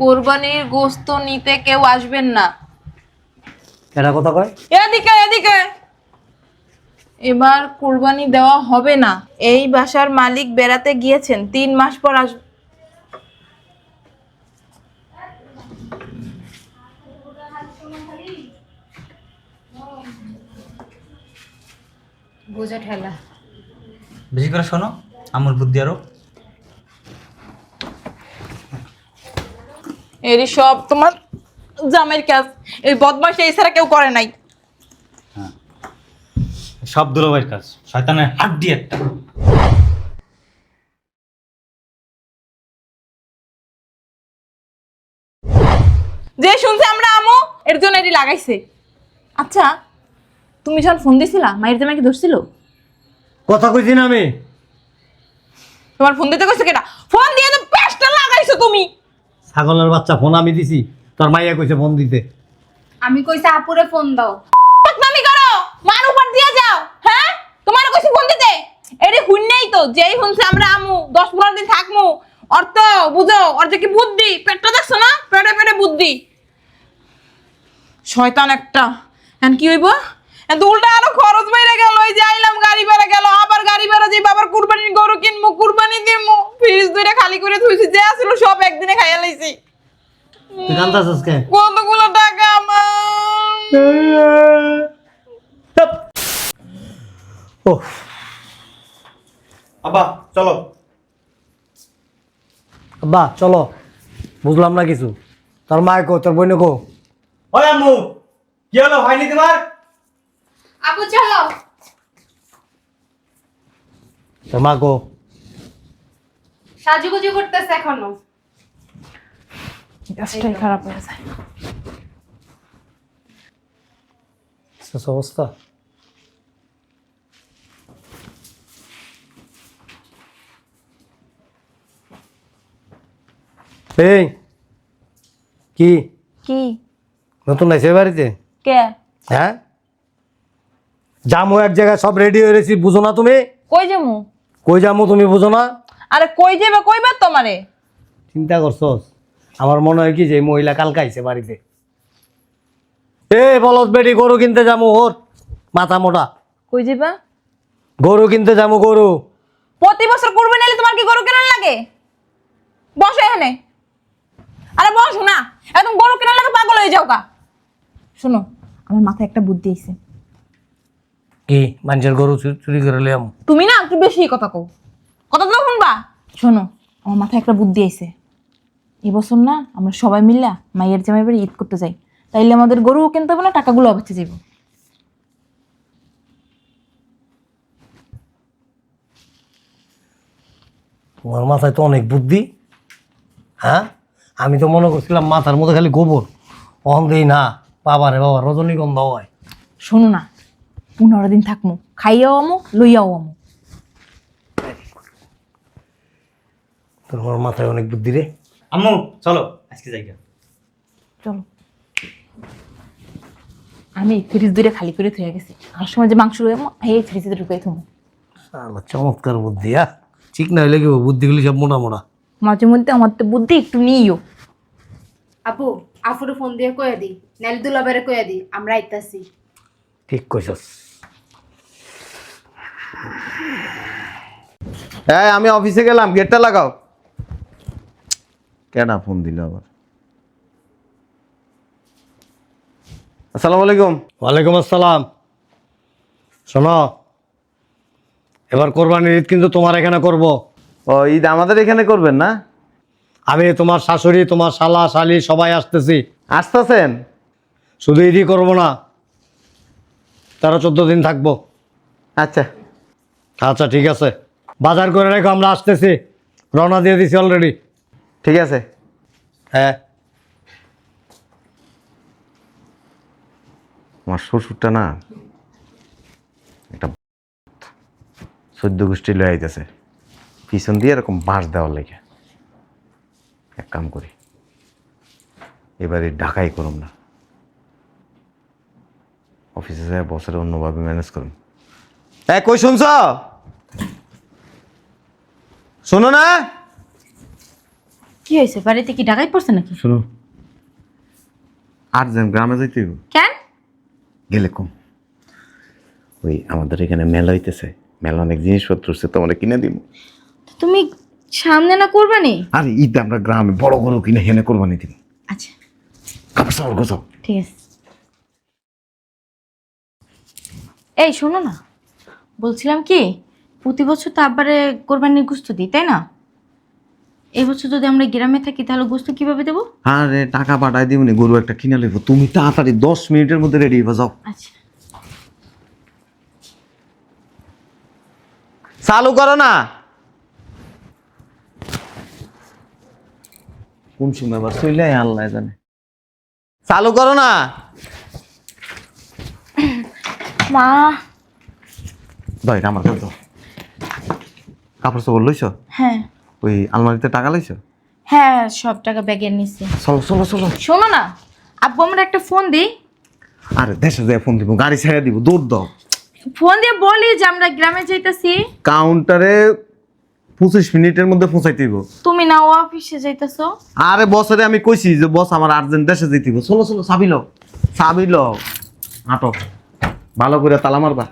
কোরবানির গোস্ত নিতে কেউ আসবেন না। এটা কথা কয়? এদিকে এদিকে। এবার কোরবানি দেওয়া হবে না। এই বাসার মালিক বেড়াতে গিয়েছেন তিন মাস পর আস বোঝা ঠেলা। বেশি করে শোনো আমার বুদ্ধি আরও। এরই সব তোমার জামের কাজ। এই বদমাস এই ছাড়া কেউ করে নাই। সব দুরবাইয়ের কাজ। শয়তানের হাড্ডি একটা। যে শুনছে আমরা আমো এর জন্য এটি লাগাইছে। আচ্ছা তুমি যখন ফোন দিছিলা মায়ের জামাই কি ধরছিল কথা কইছি না আমি। তোমার ফোন দিতে কইছে কেটা? ফোন দিয়ে তো পেস্টটা লাগাইছো তুমি। ছাগলের বাচ্চা ফোন আমি দিছি, তোর মাইয়া কইছে ফোন দিতে। আমি কইছি আপুরে ফোন দাও। বদনামি করো মার উপর দিয়ে যাও হ্যাঁ? তোমার কইছি ফোন দিতে? এটি হুন্নেই তো, যেই শুনছে আমরা আমু, দশ পনেরো দিন থাকমু। অর্থ, বুঝো, ওর যে কি বুদ্ধি, পেটটা দেখছ না? পেটে পেটে বুদ্ধি। শয়তান একটা। এখন কি হইব? উল্টা আরও খরচ বেড়ে গেল ওই যে আইলাম গাড়ি বেড়ে গেল আবার গাড়ি বেড়ে যাই আবার কুরবানির গরু কিনবো কুরবানি দিমু। ফ্রিজ দুইটা খালি করে থুইছি যে আসলো সব একদিনে খাইয়া লাইছি। জানতাছিস কে কতগুলো টাকা আমার? ও আব্বা চলো। আব্বা চলো। বুঝলাম না কিছু। তোর মায় কো তোর বোনে কো। ওই আম্মু কি হলো হয়নি তোমার? আপু চলো। তোর মা কো সাজুগুজু করতেছে এখনও। গাছটাই খারাপ হয়ে যায়। শেষ অবস্থা? এই কি? কি? নতুন আইছে বাড়িতে? কে? হ্যাঁ? জামু এক জায়গায় সব রেডি হয়ে রয়েছি বুঝো না তুমি? কই যামু? কই জামু তুমি বুঝো না? আরে কই যাবে কইবার তোমারে? চিন্তা করছস? আমার মনে হয় কি যে এই মহিলা কালকে আইছে বাড়িতে। এ বলদ বেটি গরু কিনতে যাব ওর। মাথা মোটা। কই যাবা গরু কিনতে যাব গরু। প্রতি বছর করবে নাইলে তোমার কি গরু কেনার লাগে? বসো এখানে। আরে বসো না একদম গরু কেনার লাগে পাগল হয়ে যাও কা শোনো আমার মাথায় একটা বুদ্ধি আইছে। কি মানুষের গরু চুরি- চুরি করে লিয়াম তুমি না একটু বেশি কথা কও। কথা তো শুনবা? শোনো আমার মাথায় একটা বুদ্ধি আইছে। এই বছর না আমরা সবাই মিল্লা মাইয়ের জামাই বাড়ি ঈদ করতে যাই। তাইলে আমাদের গরু কিনতে হবে না টাকাগুলো বেঁচে যাব তোমার মাথায় তো অনেক বুদ্ধি। হ্যাঁ? আমি তো মনে করছিলাম মাথার মধ্যে খালি গোবর। অহন দেই না বাবা রে বাবা রজনীগন্ধা হয়। শোনো না পনেরো দিন থাকমু খাইয়াও আমু লইয়াও আমু। তোমার মাথায় অনেক বুদ্ধি রে। আম্মু চলো আজকে যাই গা। চলো। আমি ফ্রিজ দুইটা খালি করে থয়ে গেছি। আর সময় যে মাংস রয়ে এই ফ্রিজে ঢুকাই থমু। শালা চমৎকার বুদ্ধি হ্যাঁ ঠিক না হইলে কি? বুদ্ধিগুলি সব মোটা মোটা? মাঝে মধ্যে আমার তো বুদ্ধি একটু নিও আপু আফুরে ফোন দিয়ে কয়ে দি নাইলে দুলাবারে কয়ে দি আমরা আইতাছি। ঠিক কইছস। হ্যাঁ আমি অফিসে গেলাম গেটটা লাগাও। কেন ফোন দিল আবার। আসসালামু আলাইকুম ওয়ালাইকুম আসসালাম। শোনো এবার কোরবানির ঈদ কিন্তু তোমার এখানে করব। ও ঈদ আমাদের এখানে করবেন না? আমি তোমার শাশুড়ি তোমার শালা শালি সবাই আসতেছি। আসতেছেন? শুধু ঈদই করব না। তেরো চোদ্দ দিন থাকব। আচ্ছা। আচ্ছা ঠিক আছে। বাজার করে রেখো আমরা আসতেছি। রওনা দিয়ে দিছি অলরেডি ঠিক আছে। হ্যাঁ। আমার শ্বশুরটা না একটা সদ্য গোষ্ঠী লয়ে আইতেছে। পিছন দিয়ে এরকম বাঁশ দেওয়ার লেগে। এক কাম করি। এবারে ঢাকাই করুন না। অফিসে যায় বসের অন্যভাবে ম্যানেজ করুন হ্যাঁ কই শুনছ? শোনো না? কি হয়েছে? বাড়িতে কি ডাকাই পড়ছে নাকি? শোনো। আর্জেন্ট গ্রামে যাইতে হইব। কেন? গেলে কম। ওই আমাদের এখানে মেলা হইতেছে। মেলা অনেক জিনিসপত্র হচ্ছে তোমার কিনে দিব তুমি সামনে না করবানি? আর ঈদ আমরা গ্রামে বড় গরু কিনে হেনে কোরবানি দিব। আচ্ছা। কাপড় সাপড় গোছাও। ঠিক আছে। এই শোনো না। বলছিলাম কি প্রতি বছর তো আব্বারে কোরবানির গুস্ত দিই তাই না? এই বছর যদি আমরা গ্রামে থাকি তাহলে গুস্ত কীভাবে দেবো? আরে টাকা পাঠাই দিবনি গরু একটা কিনে নেব তুমি তাড়াতাড়ি দশ মিনিটের মধ্যে রেডি হয়ে যাও। আচ্ছা। চালু করো না। কোন সময় আবার চলে আল্লাহ জানে। চালু করো না। মা ভাই আমার কাছে দাও। কাপড় চোপড় লইছ? হ্যাঁ। ওই আলমারিতে টাকা লইছ? হ্যাঁ সব টাকা ব্যাগের নিচে চলো চলো চলো। শোনো না আব্বু আমার একটা ফোন দিই। আরে দেশে যায় ফোন দিব গাড়ি ছেড়ে দিব দৌড় দাও। ফোন দিয়ে বলি যে আমরা গ্রামে যাইতেছি। কাউন্টারে পঁচিশ মিনিটের মধ্যে পৌঁছাইতে দিব তুমি না ও অফিসে যাইতেছো? আরে বছরে আমি কইছি যে বস আমার আর্জেন্ট দেশে যেতে হবে চলো চলো লও। চাবি আটক। ভালো করে তালা মারবা।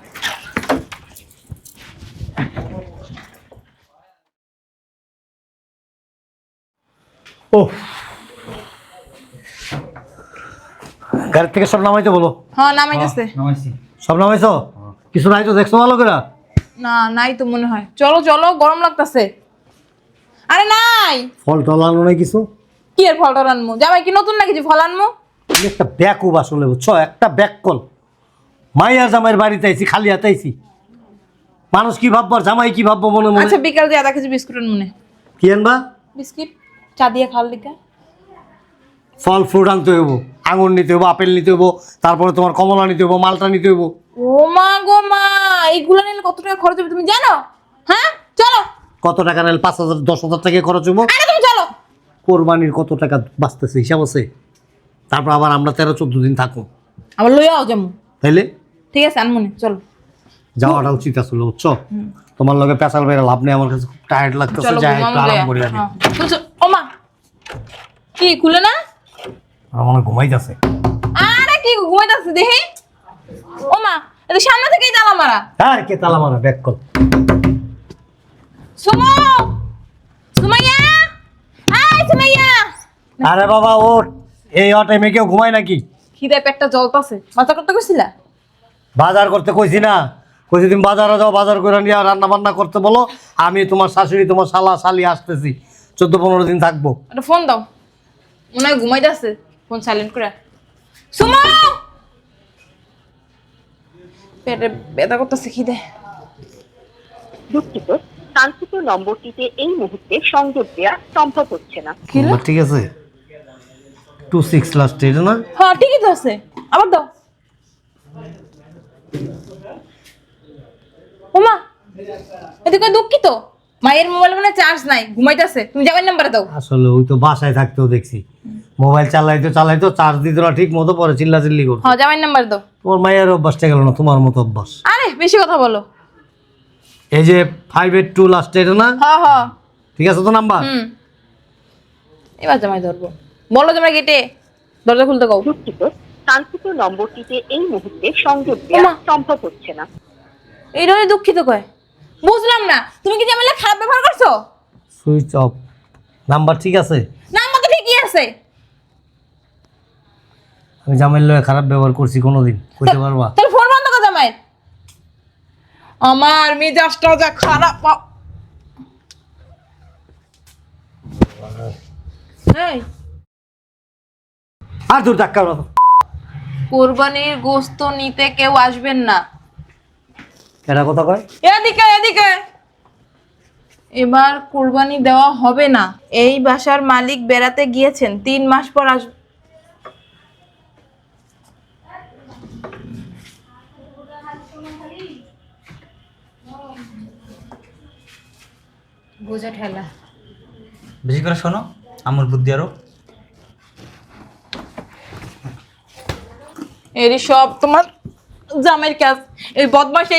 ও গাড়ি থেকে সব নামাইতে বলো? হ্যাঁ নামাই গেছে। নামাইছি। সব নামাইছো? কিছু নাই তো দেখছ ভালো করে না নাই তো মনে হয়। চলো চলো গরম লাগতেছে। আরে নাই! ফল টল আনো নাই কিছু? কি এর ফলটা আনমু? জামাই কি নতুন নাকি যে ফল আনমু? আমি একটা ব্যাকুব আসলে বুঝছ একটা ব্যাক কল। মাইয়ার জামাইয়ের বাড়িতে আইছি খালি হাতে আইছি। মানুষ কি ভাববো জামাই কি ভাববো মনে মনে? আচ্ছা বিকাল দিয়ে আধা কেজি বিস্কুট মনে কি আনবা? বিস্কিট? চা দিয়ে খাওয়ার লিখা ফল ফ্রুট আনতে হইব আঙুর নিতে হইব আপেল নিতে হইব তারপরে তোমার কমলা নিতে হইব মালটা নিতে হইব। ও মা গো মা এইগুলো নিলে কত টাকা খরচ হবে তুমি জানো? হ্যাঁ? চলো। কত টাকা নিলে পাঁচ হাজার দশ হাজার টাকা খরচ হইব? আরে তুমি চলো। কোরবানির কত টাকা বাঁচতেছে হিসাব আছে? তারপর আবার আমরা তেরো চোদ্দ দিন থাকব। আবার লইয়াও যাব। তাইলে? ঠিক আছে আনমনে চলো। যাওয়াটা উচিত আসলে বুঝছ? তোমার লগে পেশাল বেড়ে লাভ নেই আমার কাছে খুব টায়ার্ড লাগতেছে যাই একটু আরাম করি আমি হ্যাঁ। তুমি চলো- ও মা কি খুলে না? আমার মনে ঘুমাইতেছে। আরে কি ঘুমাইতেছে দেখি। ও মা এটা সামনে থেকেই তালা মারা। হ্যাঁ কে তালা মারা? ব্যাক কল সুমো সুমাইয়া আয় সুমাইয়া। আরে বাবা ওর এই অ টাইমে কেউ ঘুমায় নাকি? খিদে পেটটা জ্বলতাছে। মাথা করতে কইছিলা? বাজার করতে কইছি না। কইছি তুমি বাজারে যাও বাজার করে নিয়ে রান্না বান্না করতে বলো। আমি তোমার শাশুড়ি তোমার শালা শালি আসতেছি। চোদ্দ পনেরো দিন থাকব। একটা ফোন দাও। মনে হয় ঘুমাইতেছে ফোন সাইলেন্ট করে। সুমো! পেটে ব্যথা করতেছে খিদে। দুঃখিত কাঙ্ক্ষিত নম্বরটিতে এই মুহূর্তে সংযোগ দেওয়া সম্ভব হচ্ছে না। কি হলো? ঠিক আছে? টু সিক্স লাস্ট এটা না? হ্যাঁ ঠিকই তো আছে। আবার দাও। ওমা এদিকে দুঃখিত? মায়ের মোবাইল মানে চার্জ নাই ঘুমাইতেছে তুমি যাবেন নাম্বার দাও। আসলে ওই তো বাসায় থাকতেও দেখছি। মোবাইল চালাইতো চালাইতো চার্জ দিত না ঠিক মতো পরে চিল্লা চিল্লি করতো। হ্যাঁ যাবেন নাম্বার দাও। তোমার মায়ের অভ্যাসটা গেল না তোমার মতো অভ্যাস। আরে বেশি কথা বলো। এই যে ফাইভ এইট টু লাস্ট এটা না? হ্যাঁ হ্যাঁ। ঠিক আছে তো নাম্বার হুম। এবার জামাই ধরবো। বলো তোমরা গেটে দরজা খুলতে কও। দুঃখিত কাঙ্ক্ষিত নম্বরটিতে এই মুহূর্তে সংযোগ দেওয়া সম্ভব হচ্ছে না। এই রয়ে দুঃখিত কয়। বুঝলাম না। তুমি কি জামাইলা খারাপ ব্যবহার করছ? সুইচ অফ নাম্বার ঠিক আছে? নাম্বার তো ঠিকই আছে। আমি জামাইল লয়ে খারাপ ব্যবহার করছি কোনোদিন কইতে পারবা? তাহলে ফোন বন্ধ কর জামাই। আমার মেজাজটা যা খারাপ এই। আর দূর ধাক্কা। কোরবানির গোস্ত নিতে কেউ আসবেন না। এটা কথা কয়? এদিকে এদিকে। এবার কোরবানি দেওয়া হবে না। এই বাসার মালিক বেড়াতে গিয়েছেন তিন মাস পর আস বোঝা ঠেলা। বেশি করে শোনো আমার বুদ্ধি আরও। এরই সব তোমার কাজ। এই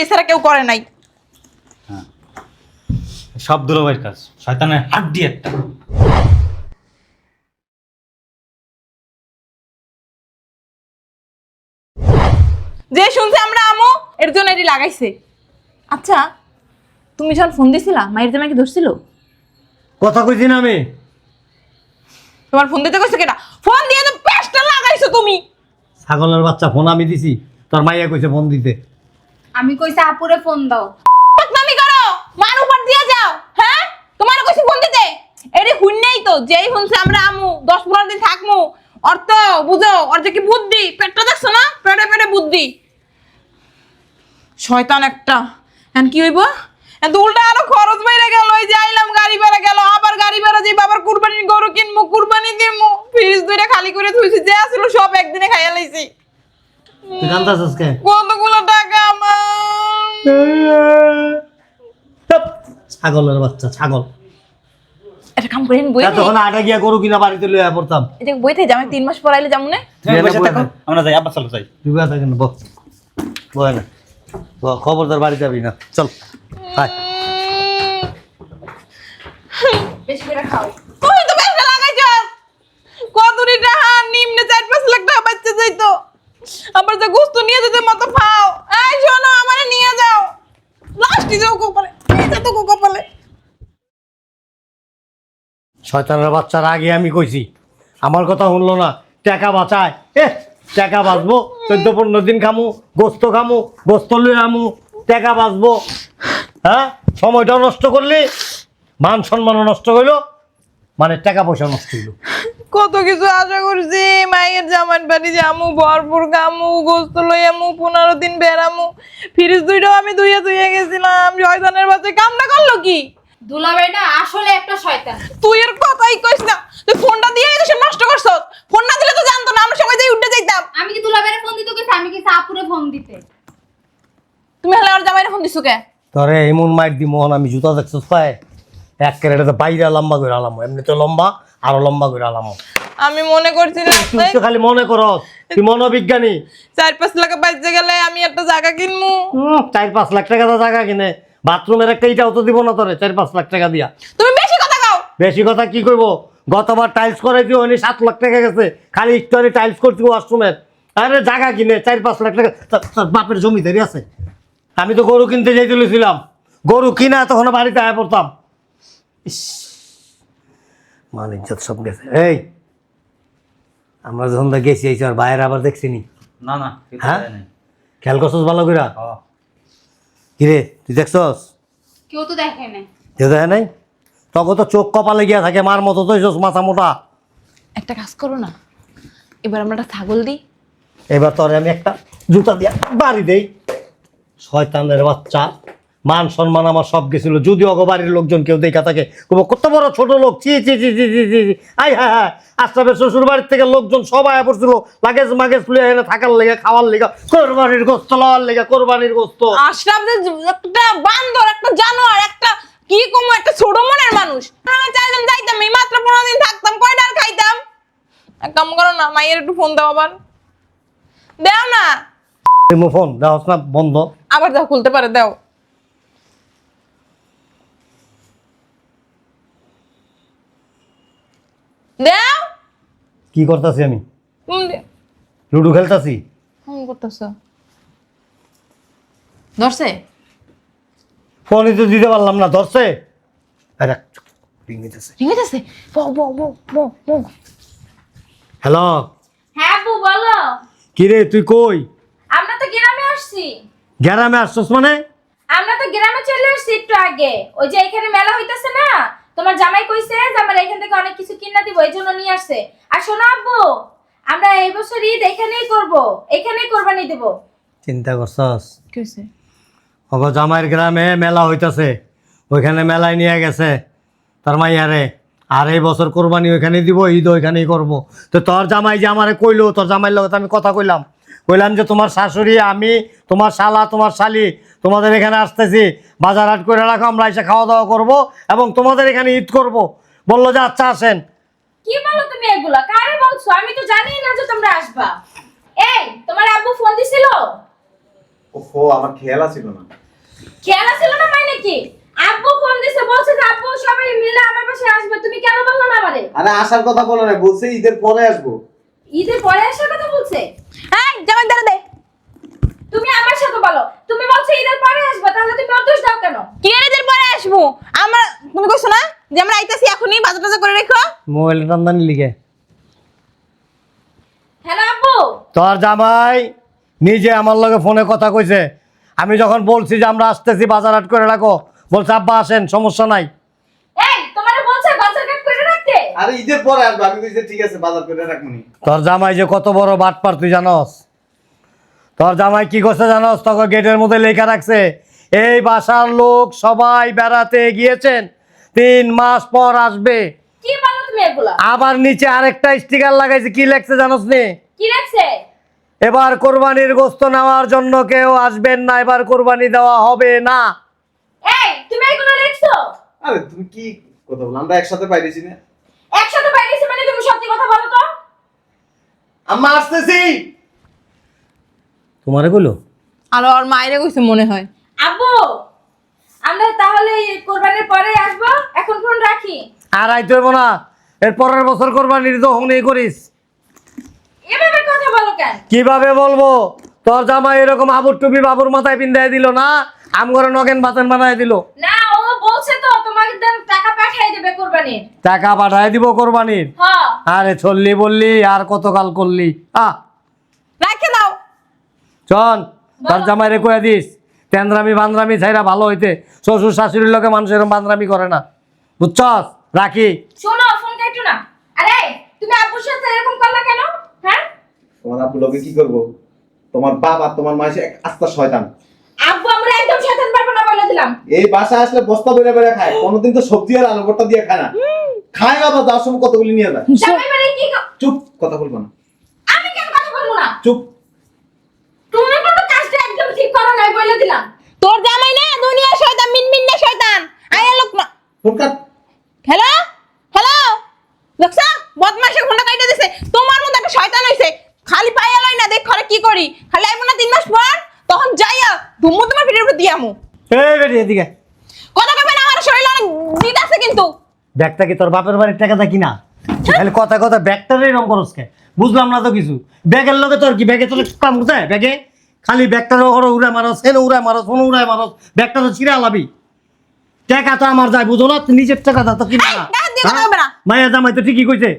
এই ছাড়া কেউ করে নাই। হ্যাঁ। সব দুলাভাইয়ের কাজ। শয়তানের একটা। যে শুনছে আমরা আমো এর জন্য এটি লাগাইছে। আচ্ছা তুমি যখন ফোন দিছিলা মায়ের জামাই কি ধরছিল? কথা কইছি না আমি। তোমার ফোন দিতে কইছো কেটা? ফোন দিয়ে তো পেস্টটা লাগাইছো তুমি। ছাগলের বাচ্চা ফোন আমি দিছি। তোর মাইয়া কইছে ফোন দিতে। আমি কইছি আপুরে ফোন দাও। বদনামি করো মান উপর দিয়ে যাও হ্যাঁ? তোমার কইছি ফোন দিতে। এটি হুন্নেই তো যেই শুনছে আমরা আমু দশ পনেরো দিন থাকমু। অর্থ বুঝো ওর যে কি বুদ্ধি পেটটা দেখছ না? পেটে পেটে বুদ্ধি। শয়তান একটা। এখন কি হইব? এখন তো উল্টা আরও খরচ বেড়ে গেল ওই যে আইলাম গাড়ি ভাড়া গেল আবার গাড়ি ভাড়া যে বাবার কুরবানির গরু কিনবো কুরবানি দিমু। ফ্রিজ দুইটা খালি করে থুইছি যে আসলো সব একদিনে খাইয়া লাইছি। তুই কান্দাছিস কে কতগুলো টাকা আমার। ছাগলের বাচ্চা ছাগল। এটা কাম করেন বই এতক্ষণ আটা গিয়া গরু কিনা বাড়িতে লইয়া পড়তাম। এটা বইতে যাবে তিন মাস পর যাব না? তুমি বিয়ে না বসে বলে থাকো, না। আমরা যাই আব্বা চলো যাই। তুই বয়া থাকেন বহ বয় না। খবরদার বাড়ি যাবি না। চল হায় বেশি করে খাও। তুই তো লাগাইছ। টাকা নিম্নে চার পাঁচ লাখ টাকা বাচ্চা যাইতো। আবার যে গোস্ত নিয়ে যেতে মতো পাও। এই শোনো, আমারে নিয়ে যাও। লাস্টে যাও কপালে যাও তো কপালে। শয়তানের বাচ্চার, আগে আমি কইছি, আমার কথা শুনলো না। টাকা বাঁচায়। এ, টাকা বাঁচবো, চোদ্দ পনেরো দিন খামু, গোস্ত খামু, গোস্ত লুয়ে আমু, টাকা বাঁচবো। হ্যাঁ? সময়টাও নষ্ট করলি মান সম্মানও নষ্ট হইল মানে টাকা পয়সা নষ্ট হইল। কত কিছু আশা করছি মায়ের জামান বাড়ি যামু ভরপুর গামু গোস্ত লইয়ামু পনেরো দিন বেড়ামু ফ্রিজ দুইটাও আমি ধুইয়া ধুইয়া গেছিলাম শয়তানের বাচ্চা কামটা করল কি? দুলাভাই না আসলে একটা শয়তান। তুই এর কথাই কইস না তুই ফোনটা দিয়ে নষ্ট করছ? ফোন না দিলে তো জানতো না আমরা সবাই যাই উঠে যাইতাম। আমি কি দুলাভাইরে ফোন দিতে কইছি? আমি কইছি আপুরে ফোন দিতে। তুমি হলে আর জামাইরে ফোন দিছো কে? তরে এমন মাইর দি মোহন আমি জুতা দেখছ পায় এক কেরেটা তো বাইরে লম্বা করে আলাম এমনি তো লম্বা। আরও লম্বা করে আলাম। আমি মনে করছিলাম তুই তো খালি মনে করস তুই মনোবিজ্ঞানী। চার পাঁচ লাখ বাজতে গেলে আমি একটা জায়গা কিনবো। হুম, চার পাঁচ লাখ টাকা তো জায়গা কিনে বাথরুমের একটা ইটাও তো দিব না তোরে চার পাঁচ লাখ টাকা দিয়া। তুমি বেশি কথা কাও। বেশি কথা কি করব গতবার টাইলস করাইছি ওখানে সাত লাখ টাকা গেছে। খালি একটু টাইলস করছি ওয়াশরুমের আরে জায়গা কিনে চার পাঁচ লাখ টাকা তোর বাপের জমিদারি আছে। আমি তো গরু কিনতে যাই তুলেছিলাম গরু কিনা তখন বাড়িতে আয় পড়তাম। ইস, মান ইজ্জত সব গেছে। এই আমরা যখন তো গেছি এই আর বাইরে আবার দেখছি নি? না না হ্যাঁ? খেয়াল করছস ভালো করে। কিরে তুই দেখছস? কেউ তো দেখে না কেউ দেখে নাই? তখন তো চোখ কপালে গিয়া থাকে মার মতো তো মাথা মোটা। একটা কাজ করো না এবার আমরা একটা ছাগল দিই। এবার তোরে আমি একটা জুতা দিয়া বাড়ি দেই। শয়তানের বাচ্চা। মান সম্মান আমার সব গেছিল যদি অগ বাড়ির লোকজন কেউ দেখা থাকে কব কত বড় ছোট লোক। চি চি চি চি চি চি। আই হ্যাঁ হ্যাঁ। আশরাফের শ্বশুর বাড়ির থেকে লোকজন সবাই আয়া পড়ছিল। লাগেজ মাগেজ তুলে এনে থাকার লেগে খাওয়ার লেগে কোরবানির গোস্ত লওয়ার লেগে কোরবানির গোস্ত আশরাফ একটা বান্দর একটা জানোয়ার একটা কি কম একটা ছোট মনের মানুষ। আমরা চারজন যাইতাম এই মাত্র পনেরো দিন থাকতাম কয়টা আর খাইতাম? এক কাম করো না মাইয়ের একটু ফোন দাও আবার। দাও না। ফোন দেওয়াস না বন্ধ। আবার দাও খুলতে পারে দাও। দাও। কি করতেছি আমি? লুডু খেলতাছি? ফোন করতেছ। ধরছে? ফোনই তো দিতে পারলাম না ধরছে? আরে রিং দিতেছে বো বো বো বো বো হ্যালো? হ্যাঁ আপু বলো। কিরে তুই কই? আমরা তো গ্রামে আসছি। গ্যারামে আসছস মানে? আমরা তো গ্রামে চলে আসছি একটু আগে। ওই যে এখানে মেলা হইতাছে না? তোমার জামাই কইছে যে আমার এখান থেকে অনেক কিছু কিনা দিব এই জন্য নিয়ে আসছে। আর শোনো আব্বু আমরা এই বছর ঈদ এখানেই করব এখানেই কোরবানি দেব। চিন্তা করছস? কি হয়েছে অগ জামাইয়ের গ্রামে মেলা হইতাছে ওইখানে মেলায় নিয়ে গেছে। তার মাইয়ারে আর এই বছর কোরবানি ওইখানে দিব ঈদ ওইখানেই করব। তো তোর জামাই যে আমারে কইলো তোর জামাইয়ের লগত আমি কথা কইলাম। কইলাম যে তোমার শাশুড়ি আমি তোমার শালা তোমার শালি তোমাদের এখানে আসতেছি। বাজার হাট করে রাখো আমরা এসে খাওয়া দাওয়া করব এবং তোমাদের এখানে ঈদ করব। বলল যে আচ্ছা আসেন। কি বলো তুমি এগুলা? কারে বলছো? আমি তো জানি না যে তোমরা আসবা। এই তোমার আব্বু ফোন দিছিল? ওহো আমার খেয়াল ছিল না। খেয়াল ছিল না মানে কি? আব্বু ফোন দিছে বলছে যে আব্বু সবাই মিলে আমার পাশে আসবে। তুমি কেন বলল না আমারে? আরে আসার কথা বলো না বলছে ঈদের পরে আসব। ঈদের পরে আসার কথা বলছে? হ্যাঁ জামাই দাঁড়া দে। বলো তুমি বলছো ঈদের পরে আসবে তাহলে তুমি ওর দোষ দাও কেন? কি এর এদের পরে আসব? আমরা তুমি কইছো না যে আমরা আইতাছি এখনই বাজার টাজার করে রেখো? মোবাইলটা টান্দানি লিখে হ্যালো আব্বু। তোর জামাই নিজে আমার লগে ফোনে কথা কইছে। আমি যখন বলছি যে আমরা আসতেছি বাজার হাট করে রাখো বলছে আব্বা আসেন সমস্যা নাই। এই তোমারে বলছে বাজার কাট করে রাখতে? আরে ঈদের পরে আসবে আমি কইছি ঠিক আছে বাজার করে রাখমনি তোর জামাই যে কত বড় বাটপার তুই জানস? তোর জামাই কি করছে জানস? তোকে গেটের মধ্যে লেখা রাখছে এই বাসার লোক সবাই বেড়াতে গিয়েছেন তিন মাস পর আসবে। আবার নিচে আরেকটা স্টিকার লাগাইছে কি লেখছে জানোস নি? এবার কোরবানির গোস্ত নেওয়ার জন্য কেউ আসবেন না এবার কোরবানি দেওয়া হবে না। এই তুমি এগুলো লিখছো? আরে তুমি কি কথা বল? আমরা একসাথে পাইরেছি না। একসাথে বাইরেছি মানে তুমি সত্যি কথা বলো তো। আম্মা আসতেছি! তোমারে কইলো? আর ওর মায়েরে কইছে মনে হয়। আব্বু আমরা তাহলে এই কোরবানির পরে আসব? এখন ফোন রাখি। আর আইতে হইব না। এর পরের বছর কোরবানির তো হংনেই করিস। এভাবে কথা বলো কেন? কীভাবে বলব? তোর জামাই এরকম আবুর টুপি বাবুর মাথায় পিন্দাই দিল না? আম করে নগেন বাতেন বানায় দিল। না ও বলছে তো তোমাদের টাকা পাঠিয়ে দেবে কোরবানির। টাকা পাঠায় দিব কোরবানির? হ্যাঁ আরে চললি বললি আর কতকাল করলি? আ চল তার জামাই রে কয়ে দিস তেন্দ্রামি বান্দ্রামি ছাইরা ভালো হইতে। শ্বশুর শাশুড়ির লোকে মানুষ এরকম বান্দ্রামি করে না। বুঝছস? রাখি। শোনো ফোন কাটো না আরে তুমি আব্বুর সাথে এরকম করলা কেন? হ্যাঁ? তোমার আব্বু লোকে কি করব? তোমার বাবা তোমার মাসে এক আস্তা শয়তান। আব্বু আমরা একদম শয়তান পারব না বলে দিলাম। এই বাসা আসলে বস্তা বেড়ে বেড়ে খায় কোনোদিন তো সবজি আর আলু ভর্তা দিয়ে খায় না। খায় বাবা যাওয়ার সময় কতগুলি নিয়ে যায়। জামাই বাড়ি কি চুপ কথা বলব না। আমি কেন কথা বলব না? চুপ তুমি কিন্তু কাজটা একদম ঠিক করো নাই বলে দিলাম তোর জামাই না দুনিয়া শয়তান মিন মিন না শয়তান। আয়া লোক না ফোন কাট হ্যালো? হ্যালো? দেখছা? বদমাসে ফোনটা কাইটা দিছে। তোমার মতো একটা শয়তান হইছে। খালি পাইয়া লই না দেখ ঘরে কি করি। খালি আইবো না তিন মাস পর তখন যাইয়া ধুমু তোমার পিঠের উপর দিয়ামু এই বেটি এদিকে কথা কবে না আমার শরীর অনেক দিদ আছে কিন্তু। ব্যাগটা কি তোর বাপের বাড়ির টাকা দা কিনা খালি কথা কথা ব্যাগটারই রং করস কে? বুঝলাম না তো কিছু। ব্যাগের লগে তোর কি ব্যাগে তোর কাম করছে? ব্যাগে? খালি ব্যাগটার ওরা উড়ে মারস হেন উড়ে মারস ফোন উড়ে মারস ব্যাগটা তো ছিঁড়ে আলাবি। টাকা তো আমার যায় বুঝো না? তুই নিজের টাকা দা তো কিনা না। মাইয়া জামাই তো ঠিকই কইছে।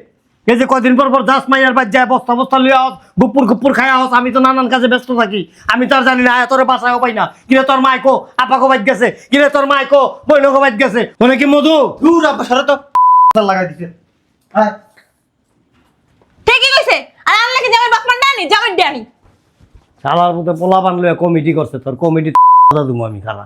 এই যে কদিন পর পর দাস মাইয়ার বাদ যায় বস্তা বস্তা লিয়ে আস গুপুর গুপুর খাই আস আমি তো নানান কাজে ব্যস্ত থাকি। আমি তো আর জানি না আয়া তোর বাসায়ও পাই না। কিরে তোর মাইকো আপাকো বাইক গেছে। কিরে তোর মাইকো বইনকো বাইক গেছে। মনে কি মধু? দূর আব্বা সরে তো। লাগাই দিছে। হ্যাঁ ঠিকই কইছে। আর আনলে কি জামাই বাপমান ডানি জামাই ডানি শালার মধ্যে পোলা বানলো কমিটি করছে তোর কমিটি দুমো আমি খালা।